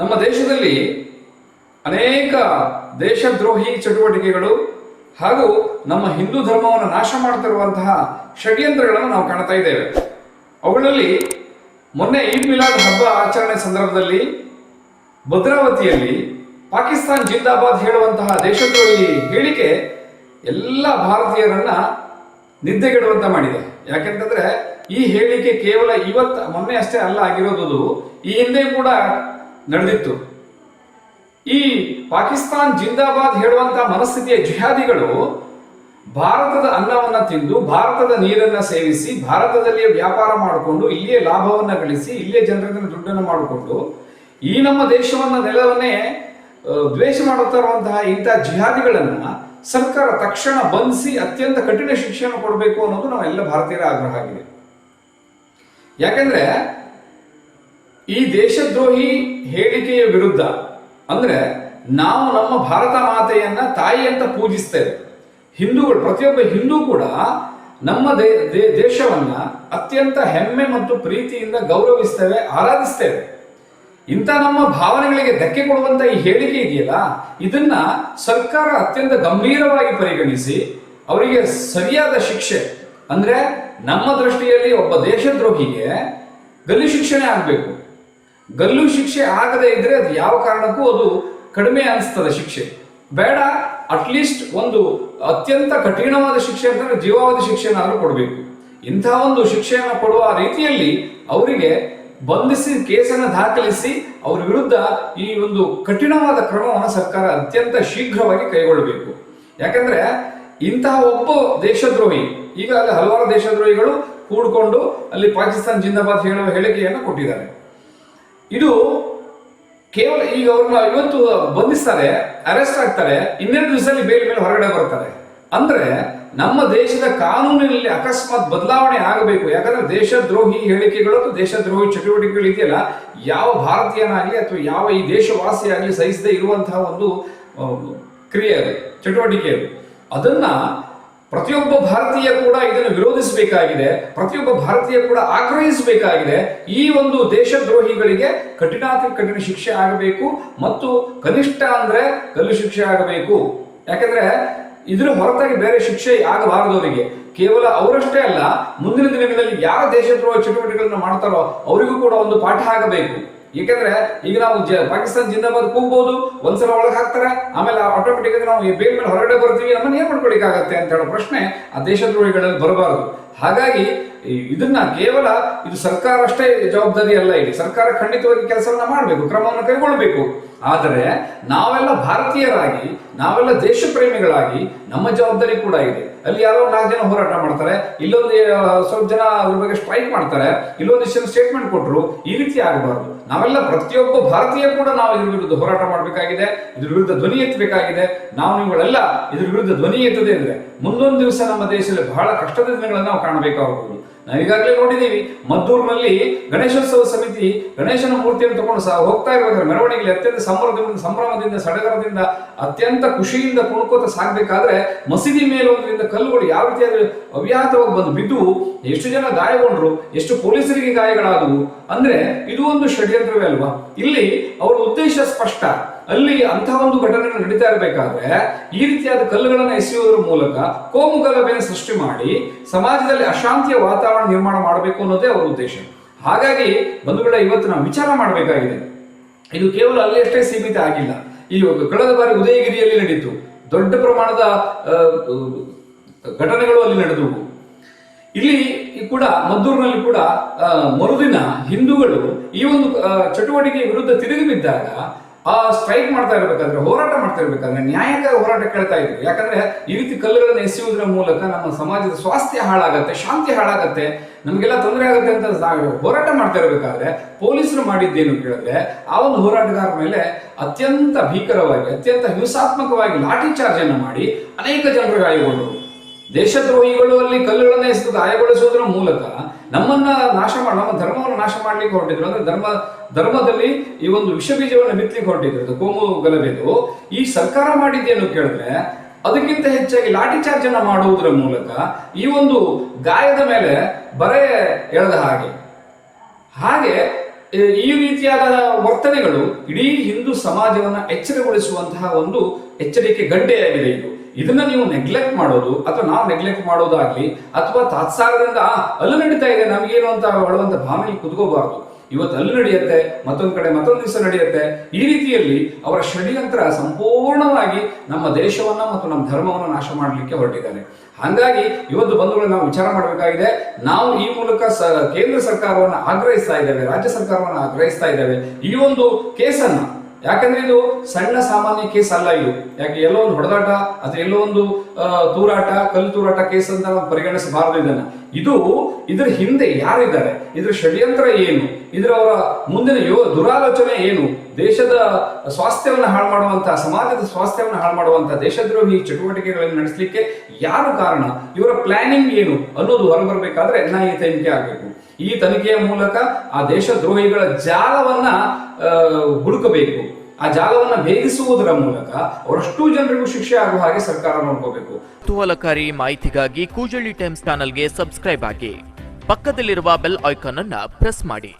ನಮ್ಮ ದೇಶದಲ್ಲಿ ಅನೇಕ ದೇಶದ್ರೋಹಿ ಚಟುವಟಿಕೆಗಳು ಹಾಗೂ ನಮ್ಮ ಹಿಂದೂ ಧರ್ಮವನ್ನು ನಾಶ ಮಾಡ್ತಿರುವಂತಹ ಷಡ್ಯಂತ್ರಗಳನ್ನು ನಾವು ಕಾಣ್ತಾ ಇದ್ದೇವೆ. ಅವುಗಳಲ್ಲಿ ಮೊನ್ನೆ ಈದ್ ಮಿಲಾದ್ ಹಬ್ಬ ಆಚರಣೆ ಸಂದರ್ಭದಲ್ಲಿ ಭದ್ರಾವತಿಯಲ್ಲಿ ಪಾಕಿಸ್ತಾನ್ ಜಿಂದಾಬಾದ್ ಹೇಳುವಂತಹ ದೇಶದ್ರೋಹಿ ಹೇಳಿಕೆ ಎಲ್ಲ ಭಾರತೀಯರನ್ನ ನಿದ್ದೆಗೆಡುವಂತ ಮಾಡಿದೆ. ಯಾಕೆಂತಂದ್ರೆ ಈ ಹೇಳಿಕೆ ಕೇವಲ ಇವತ್ತು ಮೊನ್ನೆ ಅಷ್ಟೇ ಅಲ್ಲ ಆಗಿರೋದು ಈ ಹಿಂದೆ ಕೂಡ ನಡೆದಿತ್ತು. ಈ ಪಾಕಿಸ್ತಾನ್ ಜಿಂದಾಬಾದ್ ಹೇಳುವಂತ ಮನಸ್ಥಿತಿಯ ಜಿಹಾದಿಗಳು ಭಾರತದ ಅನ್ನವನ್ನ ತಿಂದು, ಭಾರತದ ನೀರನ್ನ ಸೇವಿಸಿ, ಭಾರತದಲ್ಲಿಯೇ ವ್ಯಾಪಾರ ಮಾಡಿಕೊಂಡು, ಇಲ್ಲಿಯೇ ಲಾಭವನ್ನ ಗಳಿಸಿ, ಇಲ್ಲಿಯೇ ಜನರಿಂದ ದುಡ್ಡನ್ನು ಮಾಡಿಕೊಂಡು, ಈ ನಮ್ಮ ದೇಶವನ್ನ ನೆಲವನ್ನೇ ದ್ವೇಷ ಮಾಡುತ್ತಾ ಇರುವಂತಹ ಇಂತಹ ಜಿಹಾದಿಗಳನ್ನ ಸರ್ಕಾರ ತಕ್ಷಣ ಬಂಧಿಸಿ ಅತ್ಯಂತ ಕಠಿಣ ಶಿಕ್ಷೆಯನ್ನು ಕೊಡಬೇಕು ಅನ್ನೋದು ನಾವೆಲ್ಲ ಭಾರತೀಯರ ಆಗ್ರಹ ಆಗಿದೆ. ಯಾಕಂದ್ರೆ ಈ ದೇಶದ್ರೋಹಿ ಹೇಳಿಕೆಯ ವಿರುದ್ಧ, ಅಂದ್ರೆ ನಾವು ನಮ್ಮ ಭಾರತ ಮಾತೆಯನ್ನ ತಾಯಿ ಅಂತ ಪೂಜಿಸ್ತೇವೆ. ಹಿಂದೂಗಳು, ಪ್ರತಿಯೊಬ್ಬ ಹಿಂದೂ ಕೂಡ ನಮ್ಮ ದೇಶವನ್ನ ಅತ್ಯಂತ ಹೆಮ್ಮೆ ಮತ್ತು ಪ್ರೀತಿಯಿಂದ ಗೌರವಿಸ್ತೇವೆ, ಆರಾಧಿಸ್ತೇವೆ. ಇಂಥ ನಮ್ಮ ಭಾವನೆಗಳಿಗೆ ಧಕ್ಕೆ ಕೊಡುವಂತ ಈ ಹೇಳಿಕೆ ಇದೆಯಲ್ಲ, ಇದನ್ನ ಸರ್ಕಾರ ಅತ್ಯಂತ ಗಂಭೀರವಾಗಿ ಪರಿಗಣಿಸಿ ಅವರಿಗೆ ಸರಿಯಾದ ಶಿಕ್ಷೆ, ಅಂದ್ರೆ ನಮ್ಮ ದೃಷ್ಟಿಯಲ್ಲಿ ಒಬ್ಬ ದೇಶದ್ರೋಹಿಗೆ ಗಲ್ಲಿ ಶಿಕ್ಷಣೆ ಆಗಬೇಕು. ಗಲ್ಲು ಶಿಕ್ಷೆ ಆಗದೇ ಇದ್ರೆ ಅದು ಯಾವ ಕಾರಣಕ್ಕೂ ಅದು ಕಡಿಮೆ ಅನಿಸ್ತದೆ ಶಿಕ್ಷೆ. ಬೇಡ ಅಟ್ಲೀಸ್ಟ್ ಒಂದು ಅತ್ಯಂತ ಕಠಿಣವಾದ ಶಿಕ್ಷೆ ಅಂತಂದ್ರೆ ಜೀವಾವಧಿ ಶಿಕ್ಷೆನಾದ್ರೂ ಕೊಡಬೇಕು. ಇಂಥ ಒಂದು ಶಿಕ್ಷೆಯನ್ನು ಕೊಡುವ ರೀತಿಯಲ್ಲಿ ಅವರಿಗೆ ಬಂಧಿಸಿ, ಕೇಸನ್ನು ದಾಖಲಿಸಿ ಅವರ ವಿರುದ್ಧ ಈ ಒಂದು ಕಠಿಣವಾದ ಕ್ರಮವನ್ನು ಸರ್ಕಾರ ಅತ್ಯಂತ ಶೀಘ್ರವಾಗಿ ಕೈಗೊಳ್ಳಬೇಕು. ಯಾಕಂದ್ರೆ ಇಂತಹ ಒಬ್ಬ ದೇಶದ್ರೋಹಿ, ಈಗಾಗಲೇ ಹಲವಾರು ದೇಶದ್ರೋಹಿಗಳು ಕೂಡಿಕೊಂಡು ಅಲ್ಲಿ ಪಾಕಿಸ್ತಾನ್ ಜಿಂದಾಬಾದ್ ಹೇಳುವ ಹೇಳಿಕೆಯನ್ನು ಕೊಟ್ಟಿದ್ದಾರೆ. ಇದು ಕೇವಲ ಈಗ ಅವ್ರನ್ನ ಇವತ್ತು ಬಂಧಿಸ್ತಾರೆ, ಅರೆಸ್ಟ್ ಆಗ್ತಾರೆ, ಇನ್ನೆರಡು ದಿವಸದಲ್ಲಿ ಬೇಲ್ ಮೇಲೆ ಹೊರಗಡೆ ಬರ್ತಾರೆ. ಅಂದ್ರೆ ನಮ್ಮ ದೇಶದ ಕಾನೂನಿನಲ್ಲಿ ಅಕಸ್ಮಾತ್ ಬದಲಾವಣೆ ಆಗಬೇಕು. ಯಾಕಂದ್ರೆ ದೇಶದ್ರೋಹಿ ಹೇಳಿಕೆಗಳು ಅಥವಾ ದೇಶದ್ರೋಹಿ ಚಟುವಟಿಕೆಗಳು ಇದೆಯಲ್ಲ, ಯಾವ ಭಾರತೀಯನಾಗಲಿ ಅಥವಾ ಯಾವ ಈ ದೇಶವಾಸಿಯಾಗಲಿ ಸಹಿಸದೇ ಇರುವಂತಹ ಒಂದು ಕ್ರಿಯೆ ಅದು, ಚಟುವಟಿಕೆ ಅದು. ಅದನ್ನ ಪ್ರತಿಯೊಬ್ಬ ಭಾರತೀಯ ಕೂಡ ಇದನ್ನು ವಿರೋಧಿಸಬೇಕಾಗಿದೆ, ಪ್ರತಿಯೊಬ್ಬ ಭಾರತೀಯ ಕೂಡ ಆಗ್ರಹಿಸಬೇಕಾಗಿದೆ, ಈ ಒಂದು ದೇಶದ್ರೋಹಿಗಳಿಗೆ ಕಠಿಣಾತಿ ಕಠಿಣ ಶಿಕ್ಷೆ ಆಗಬೇಕು ಮತ್ತು ಕನಿಷ್ಠ ಅಂದ್ರೆ ಕಲ್ಲು ಶಿಕ್ಷೆ ಆಗಬೇಕು. ಯಾಕಂದ್ರೆ ಇದ್ರ ಹೊರತಾಗಿ ಬೇರೆ ಶಿಕ್ಷೆ ಆಗಬಾರದು ಅವರಿಗೆ. ಕೇವಲ ಅವರಷ್ಟೇ ಅಲ್ಲ, ಮುಂದಿನ ದಿನಗಳಲ್ಲಿ ಯಾರ ದೇಶದ್ರೋಹ ಚಟುವಟಿಕೆಗಳನ್ನು ಮಾಡ್ತಾರೋ ಅವರಿಗೂ ಕೂಡ ಒಂದು ಪಾಠ ಆಗಬೇಕು. ಏಕೆಂದ್ರೆ ಈಗ ನಾವು ಪಾಕಿಸ್ತಾನ ಜಿಂದಾಬಾದ್ ಕೂಗ್ಬಹುದು ಒಂದ್ಸಲ ಒಳಗೆ ಹಾಕ್ತಾರೆ, ಆಮೇಲೆ ಆಟೋಮೆಟಿಕ್ ಆಗಿ ನಾವು ಬೇಲ್ ಮೇಲೆ ಹೊರಗಡೆ ಬರ್ತೀವಿ, ನಮ್ಮನ್ನ ಏನ್ ಮಾಡ್ಕೊಳಿಕ್ಕಾಗತ್ತೆ ಅಂತ ಹೇಳೋ ಪ್ರಶ್ನೆ ಆ ದೇಶದ್ರೋಹಿಗಳಲ್ಲಿ ಬರಬಾರದು. ಹಾಗಾಗಿ ಇದನ್ನ ಕೇವಲ ಇದು ಸರ್ಕಾರ ಅಷ್ಟೇ ಜವಾಬ್ದಾರಿ ಅಲ್ಲ, ಇಲ್ಲಿ ಸರ್ಕಾರ ಖಂಡಿತವಾಗಿ ಕೆಲಸವನ್ನ ಮಾಡಬೇಕು, ಕ್ರಮವನ್ನು ಕೈಗೊಳ್ಳಬೇಕು. ಆದರೆ ನಾವೆಲ್ಲ ಭಾರತೀಯರಾಗಿ, ನಾವೆಲ್ಲ ದೇಶ ಪ್ರೇಮಿಗಳಾಗಿ ನಮ್ಮ ಜವಾಬ್ದಾರಿ ಕೂಡ ಇದೆ. ಅಲ್ಲಿ ಯಾರೋ ನಾಲ್ಕು ಜನ ಹೋರಾಟ ಮಾಡ್ತಾರೆ, ಇಲ್ಲೊಂದು ಸ್ವಲ್ಪ ಜನ ಅದ್ರ ಬಗ್ಗೆ ಸ್ಟ್ರೈಕ್ ಮಾಡ್ತಾರೆ ಇಲ್ಲೊಂದಿಷ್ಟು ಸ್ಟೇಟ್ಮೆಂಟ್ ಕೊಟ್ಟರು ಈ ರೀತಿ ಆಗಬಾರ್ದು. ನಾವೆಲ್ಲ ಪ್ರತಿಯೊಬ್ಬ ಭಾರತೀಯ ಕೂಡ ನಾವು ಇದ್ರ ವಿರುದ್ಧ ಹೋರಾಟ ಮಾಡಬೇಕಾಗಿದೆ, ಇದ್ರ ವಿರುದ್ಧ ಧ್ವನಿ ಎತ್ತಬೇಕಾಗಿದೆ. ನಾವು ನಿಮ್ಗಳೆಲ್ಲ ಇದ್ರ ವಿರುದ್ಧ ಧ್ವನಿ ಎತ್ತದೇ ಇದ್ರೆ ಮುಂದೊಂದು ದಿವಸ ನಮ್ಮ ದೇಶದಲ್ಲಿ ಬಹಳ ಕಷ್ಟದ ದಿನಗಳನ್ನು ನಾವು ಕಾಣಬೇಕಾಗಬಹುದು ನಾವು ಈಗಾಗಲೇ ನೋಡಿದ್ದೀವಿ ಮದ್ದೂರಿನಲ್ಲಿ ಗಣೇಶೋತ್ಸವ ಸಮಿತಿ ಗಣೇಶನ ಮೂರ್ತಿಯನ್ನು ತಗೊಂಡು ಸಹ ಹೋಗ್ತಾ ಇರಬೇಕಾದ್ರೆ ಮೆರವಣಿಗೆಯಲ್ಲಿ ಅತ್ಯಂತ ಸಂಭ್ರಮದಿಂದ ಸಂಭ್ರಮದಿಂದ, ಸಡಗರದಿಂದ ಅತ್ಯಂತ ಖುಷಿಯಿಂದ ಕುಣ್ಕೋತ ಸಾಗಬೇಕಾದ್ರೆ ಮಸೀದಿ ಮೇಲೊಂದರಿಂದ ಕಲ್ಲುಗಳು ಯಾವ ರೀತಿಯಾಗಿ ಅವ್ಯಾಹತವಾಗಿ ಬಂದು ಬಿದ್ದು ಎಷ್ಟು ಜನ ಗಾಯಗೊಂಡ್ರು, ಎಷ್ಟು ಪೊಲೀಸರಿಗೆ ಗಾಯಗಳಾದವು ಅಂದ್ರೆ ಇದು ಒಂದು ಷಡ್ಯಂತ್ರವೇ ಅಲ್ವಾ? ಇಲ್ಲಿ ಅವರ ಉದ್ದೇಶ ಸ್ಪಷ್ಟ. ಅಲ್ಲಿ ಅಂತಹ ಒಂದು ಘಟನೆ ನಡೀತಾ ಇರಬೇಕಾದ್ರೆ ಈ ರೀತಿಯಾದ ಕಲ್ಲುಗಳನ್ನು ಎಸೆಯುವುದರ ಮೂಲಕ ಕೋಮು ಗಲಭೆಯನ್ನು ಸೃಷ್ಟಿ ಮಾಡಿ ಸಮಾಜದಲ್ಲಿ ಅಶಾಂತಿಯ ವಾತಾವರಣ ನಿರ್ಮಾಣ ಮಾಡಬೇಕು ಅನ್ನೋದೇ ಅವರ ಉದ್ದೇಶ. ಹಾಗಾಗಿ ಬಂಧುಗಳ, ಇವತ್ತು ನಾವು ವಿಚಾರ ಮಾಡಬೇಕಾಗಿದೆ. ಇದು ಕೇವಲ ಅಲ್ಲಿ ಅಷ್ಟೇ ಸೀಮಿತ ಆಗಿಲ್ಲ. ಈ ಕಳೆದ ಬಾರಿ ಉದಯಗಿರಿಯಲ್ಲಿ ನಡೆಯಿತು. ದೊಡ್ಡ ಪ್ರಮಾಣದ ಘಟನೆಗಳು ಅಲ್ಲಿ ನಡೆದವು. ಇಲ್ಲಿ ಕೂಡ, ಮದ್ದೂರಿನಲ್ಲಿ ಕೂಡ ಮರುದಿನ ಹಿಂದೂಗಳು ಈ ಒಂದು ಚಟುವಟಿಕೆ ವಿರುದ್ಧ ತಿರುಗಿ ಬಿದ್ದಾಗ ಆ ಸ್ಟ್ರೈಕ್ ಮಾಡ್ತಾ ಇರ್ಬೇಕಾದ್ರೆ, ಹೋರಾಟ ಮಾಡ್ತಾ ಇರಬೇಕಾದ್ರೆ ನ್ಯಾಯಕ ಹೋರಾಟ ಕೇಳ್ತಾ ಇದ್ರು. ಯಾಕಂದ್ರೆ ಈ ರೀತಿ ಕಲ್ಲುಗಳನ್ನು ಎಸೆಯುವುದರ ಮೂಲಕ ನಮ್ಮ ಸಮಾಜದ ಸ್ವಾಸ್ಥ್ಯ ಹಾಳಾಗತ್ತೆ, ಶಾಂತಿ ಹಾಳಾಗತ್ತೆ, ನಮಗೆಲ್ಲ ತೊಂದರೆ ಆಗುತ್ತೆ ಅಂತ ಹೋರಾಟ ಮಾಡ್ತಾ ಇರಬೇಕಾದ್ರೆ ಪೊಲೀಸರು ಮಾಡಿದ್ದೇನು ಕೇಳಿದ್ರೆ, ಆ ಒಂದು ಹೋರಾಟಗಾರ ಮೇಲೆ ಅತ್ಯಂತ ಭೀಕರವಾಗಿ, ಅತ್ಯಂತ ಹಿಂಸಾತ್ಮಕವಾಗಿ ಲಾಠಿ ಚಾರ್ಜ್ ಅನ್ನು ಮಾಡಿ ಅನೇಕ ಜನರು ಗಾಯಗೊಂಡರು ದೇಶದ್ರೋಹಿಗಳು ಅಲ್ಲಿ ಕಲ್ಲುಗಳನ್ನು ಎಸೆದು ಗಾಯಗೊಳಿಸುವುದರ ಮೂಲಕ ನಮ್ಮನ್ನ ನಾಶ ಮಾಡ, ನಮ್ಮ ಧರ್ಮವನ್ನು ನಾಶ ಮಾಡ್ಲಿಕ್ಕೆ ಹೊರಟಿದ್ರು. ಅಂದ್ರೆ ಧರ್ಮ, ಧರ್ಮದಲ್ಲಿ ಈ ಒಂದು ವಿಷ ಬೀಜವನ್ನು ಬಿತ್ತಲಿಕ್ಕೆ ಹೊರಟಿದ್ರು ಕೋಮು ಗಲಭೆದು. ಈ ಸರ್ಕಾರ ಮಾಡಿದ್ದೇನು ಕೇಳಿದ್ರೆ ಅದಕ್ಕಿಂತ ಹೆಚ್ಚಾಗಿ ಲಾಠಿ ಚಾರ್ಜ್ ಅನ್ನ ಮಾಡುವುದರ ಮೂಲಕ ಈ ಒಂದು ಗಾಯದ ಮೇಲೆ ಬರೆ ಎಳೆದ ಹಾಗೆ. ಹಾಗೆ, ಈ ರೀತಿಯಾದ ವರ್ತನೆಗಳು ಇಡೀ ಹಿಂದೂ ಸಮಾಜವನ್ನ ಎಚ್ಚರಗೊಳಿಸುವಂತಹ ಒಂದು ಎಚ್ಚರಿಕೆ ಗಡ್ಡೆಯಾಗಿದೆ ಇದು. ಇದನ್ನ ನೀವು ನೆಗ್ಲೆಕ್ಟ್ ಮಾಡೋದು ಅಥವಾ ನಾವು ನೆಗ್ಲೆಕ್ಟ್ ಮಾಡೋದಾಗ್ಲಿ ಅಥವಾ ತಾತ್ಸಾರದಿಂದ ಅಲ್ಲು ನಡೀತಾ ಇದೆ, ನಮಗೇನು ಅಂತ ಹೇಳುವಂತ ಭಾವನೆ ಕುತ್ಕೋಬಾರ್ದು. ಇವತ್ತು ಅಲ್ಲಿ ನಡೆಯುತ್ತೆ, ಮತ್ತೊಂದು ಕಡೆ ಮತ್ತೊಂದು ದಿವಸ ನಡೆಯುತ್ತೆ. ಈ ರೀತಿಯಲ್ಲಿ ಅವರ ಷಡ್ಯಂತ್ರ ಸಂಪೂರ್ಣವಾಗಿ ನಮ್ಮ ದೇಶವನ್ನ ಮತ್ತು ನಮ್ಮ ಧರ್ಮವನ್ನು ನಾಶ ಮಾಡಲಿಕ್ಕೆ ಹೊರಟಿದ್ದಾರೆ ಹಾಗಾಗಿ ಇವತ್ತು ಬಂಧುಗಳು, ನಾವು ವಿಚಾರ ಮಾಡಬೇಕಾಗಿದೆ. ನಾವು ಈ ಮೂಲಕ ಕೇಂದ್ರ ಸರ್ಕಾರವನ್ನು ಆಗ್ರಹಿಸ್ತಾ ಇದ್ದೇವೆ, ರಾಜ್ಯ ಸರ್ಕಾರವನ್ನು ಆಗ್ರಹಿಸ್ತಾ ಇದ್ದೇವೆ. ಈ ಒಂದು ಕೇಸನ್ನ ಯಾಕಂದ್ರೆ ಇದು ಸಣ್ಣ ಸಾಮಾನ್ಯ ಕೇಸ್ ಅಲ್ಲ ಇದು. ಯಾಕೆ, ಎಲ್ಲೋ ಒಂದು ಹೊಡೆದಾಟ ಅಥವಾ ಎಲ್ಲೋ ಒಂದು ತೂರಾಟ, ಕಲ್ಲು ತೂರಾಟ ಕೇಸ್ ಅಂತ ನಾವು ಪರಿಗಣಿಸಬಾರದು ಇದನ್ನ. ಇದು ಇದರ ಹಿಂದೆ ಯಾರಿದ್ದಾರೆ? ಇದರ ಷಡ್ಯಂತ್ರ ಏನು? ಇದರ ಅವರ ಮುಂದಿನ ಯೋ, ದುರಾಲೋಚನೆ ಏನು? ದೇಶದ ಸ್ವಾಸ್ಥ್ಯವನ್ನು ಹಾಳು ಮಾಡುವಂತಹ ಸಮಾಜದ ಸ್ವಾಸ್ಥ್ಯವನ್ನು ಹಾಳು ಮಾಡುವಂತಹ ದೇಶದ್ರೋಹಿ ಚಟುವಟಿಕೆಗಳನ್ನು ನಡೆಸಲಿಕ್ಕೆ ಯಾರು ಕಾರಣ? ಇವರ ಪ್ಲಾನಿಂಗ್ ಏನು ಅನ್ನೋದು ಹೊರಬರಬೇಕಾದ್ರೆ ಎ ತನಿಖೆ ಆಗಬೇಕು. ಈ ತನಿಖೆಯ ಮೂಲಕ ಆ ದೇಶದ್ರೋಹಿಗಳ ಜಾಲವನ್ನ ಹುಡುಕಬೇಕು. ಆ ಜಾಲವನ್ನ ಭೇದಿಸುವುದರ ಮೂಲಕ ಅವರಷ್ಟು ಜನರಿಗೂ ಶಿಕ್ಷೆ ಆಗುವ ಹಾಗೆ ಸರ್ಕಾರ ನೋಡ್ಕೋಬೇಕು. ಕುತೂಹಲಕಾರಿ ಮಾಹಿತಿಗಾಗಿ ಕೂಜಳ್ಳಿ ಟೈಮ್ಸ್ ಚಾನಲ್ಗೆ ಸಬ್ಸ್ಕ್ರೈಬ್ ಆಗಿ. ಪಕ್ಕದಲ್ಲಿರುವ ಬೆಲ್ ಐಕಾನ್ ಅನ್ನ ಪ್ರೆಸ್ ಮಾಡಿ.